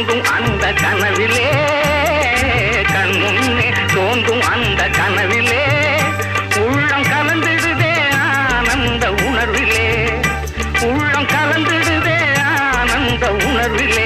தோன்றும் அந்த கனவிலே. கண்முன்னே தோன்றும் அந்த கனவிலே. உள்ளம் கலந்துடுதே ஆனந்த உணர்விலே. உள்ளம் கலந்துடுதே ஆனந்த உணர்விலே.